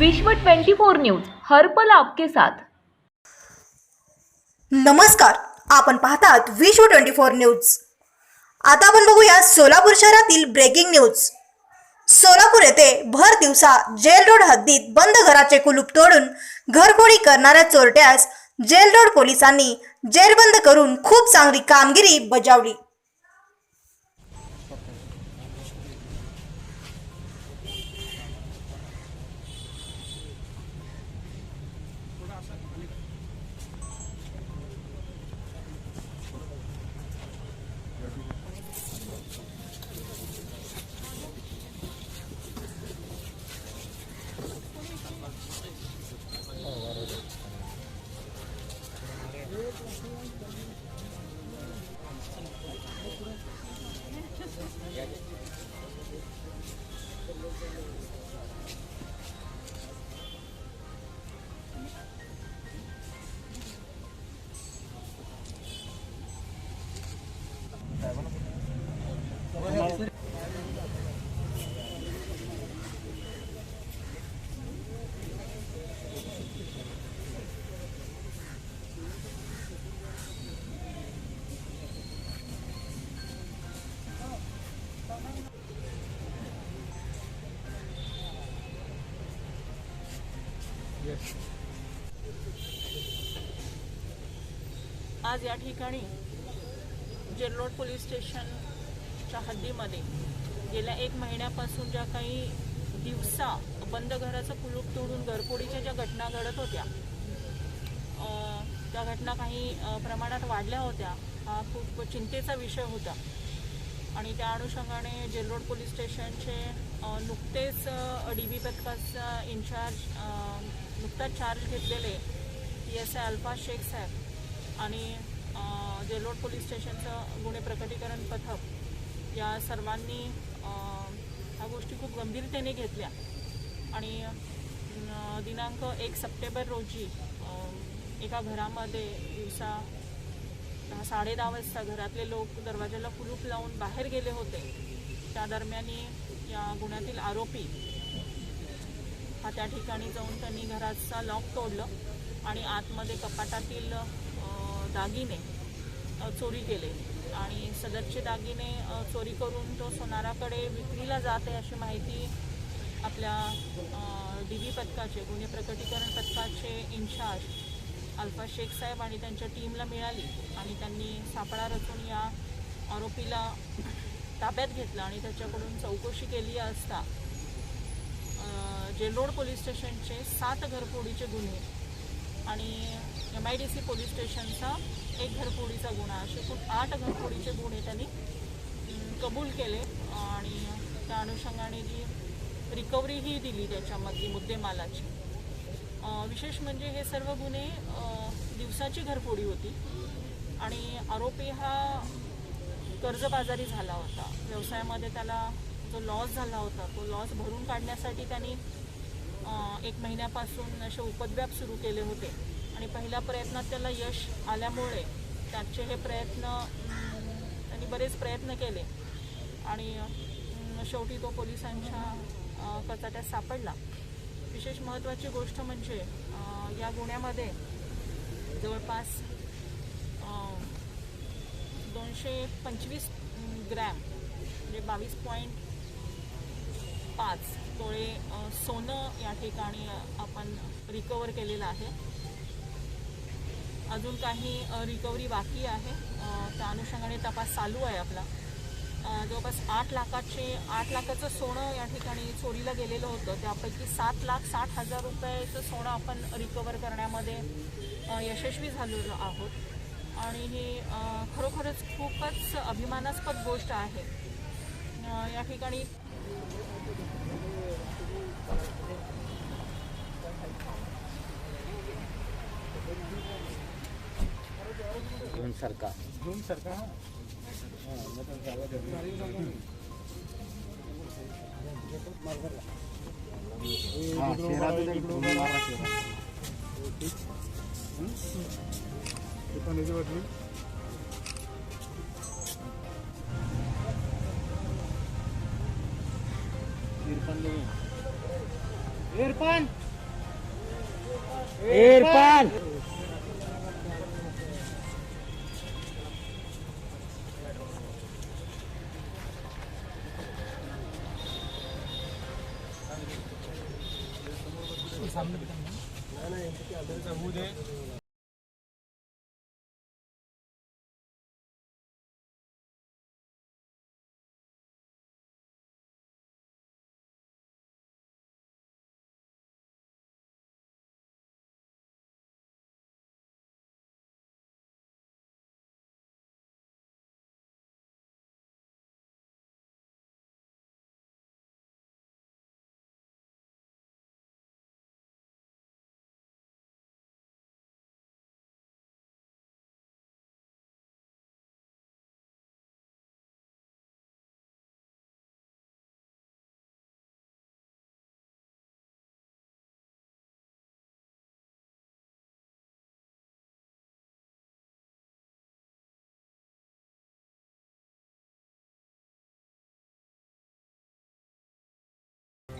विश्व 24 न्यूज हर पल आपके साथ. नमस्कार आपण पाहतात विश्व ट्वेंटी फोर न्यूज. आता आपण बघूया सोलापूर शहरातील ब्रेकिंग न्यूज सोलापूर येथे भर दिवसा जेल रोड हद्दीत बंद घराचे कुलूप तोडून घरफोडी करणाऱ्या चोरट्यास जेल रोड पोलिसांनी जेलबंद करून खूप चांगली कामगिरी बजावली. आज या ठिकाणी जेलरोड पोलीस स्टेशनच्या हद्दीमध्ये गेल्या एक महिन्यापासून ज्या काही दिवसा बंद घराचं कुलूप तोडून घरफोडीच्या ज्या घटना घडत होत्या त्या घटना काही प्रमाणात वाढल्या होत्या हा खूप चिंतेचा विषय होता. आणि त्या अनुषंगाने जेलरोड पोलीस स्टेशनचे नुकतेच डी बी पथकाचा इन्चार्ज नुकताच चार्ज घेतलेले P S I Alfa Shaikh saheb आणि अ, जेलरोड पोलीस स्टेशनचं गुन्हे प्रकटीकरण पथक या सर्वांनी ह्या गोष्टी खूप गंभीरतेने घेतल्या. आणि दिनांक एक सप्टेंबर रोजी एका घरामध्ये दिवसा दहा साडे दहा वाजता घरातले लोक दरवाजाला कुलूप लावून बाहेर गेले होते. त्या दरम्यानी या गुन्ह्यातील आरोपी हा त्या ठिकाणी जाऊन त्यांनी घराचा लॉक तोडलं आणि आतमध्ये कपाटातील दागिने चोरी केले. आणि सदरचे दागिने चोरी करून तो सोनाराकडे विक्रीला जात आहे अशी माहिती आपल्या डी व्ही पथकाचे गुन्हे प्रकटीकरण पथकाचे इन्चार्ज अल्फा शेख साहेब आणि त्यांच्या टीमला मिळाली आणि त्यांनी सापळा रचून या आरोपीला ताब्यात घेतलं आणि त्याच्याकडून चौकशी केली असता जेलोड पोलीस स्टेशनचे सात घरफोडीचे गुन्हे आणि M I D C police स्टेशनचा एक घरफोडीचा गुन्हा असे खूप आठ घरफोडीचे गुन्हे त्यांनी कबूल केले आणि त्या अनुषंगाने जी रिकव्हरीही दिली त्याच्यामधली मुद्देमालाची. विशेष म्हणजे हे सर्व गुन्हे दिवसाची घरफोडी होती. आणि आरोपी हा कर्जबाजारी झाला होता. व्यवसायामध्ये त्याला जो लॉस झाला होता तो लॉस भरून काढण्यासाठी त्यांनी एक महिन्यापासून असे उपद्व्याप सुरू केले होते. आणि पहिल्या प्रयत्नात त्याला यश आल्यामुळे त्याचे हे प्रयत्न त्यांनी बरेच प्रयत्न केले. आणि शेवटी तो पोलिसांच्या कचाट्यात सापडला. विशेष महत्त्वाची गोष्ट म्हणजे या गुन्ह्यामध्ये जवळपास दोनशे पंचवीस ग्रॅम म्हणजे बावीस पॉईंट पाच तोळे सोनं या ठिकाणी आपण रिकवर केलेलं आहे. अजून काही रिकव्हरी बाकी आहे. त्या अनुषंगाने तपास चालू आहे आपला. जवळपास आठ लाखाचे आठ लाखाचं सोनं या ठिकाणी चोरीला गेलेलं होतं. त्यापैकी सात लाख साठ हजार रुपयाचं सोनं आपण रिकवर करण्यामध्ये यशस्वी झालेलो आहोत. आणि ही खरोखरच खूपच अभिमानास्पद गोष्ट आहे. या ठिकाणी घेऊन सरका. पाण्याची बाटली इरफान. इरफान. इरफान. होऊ दे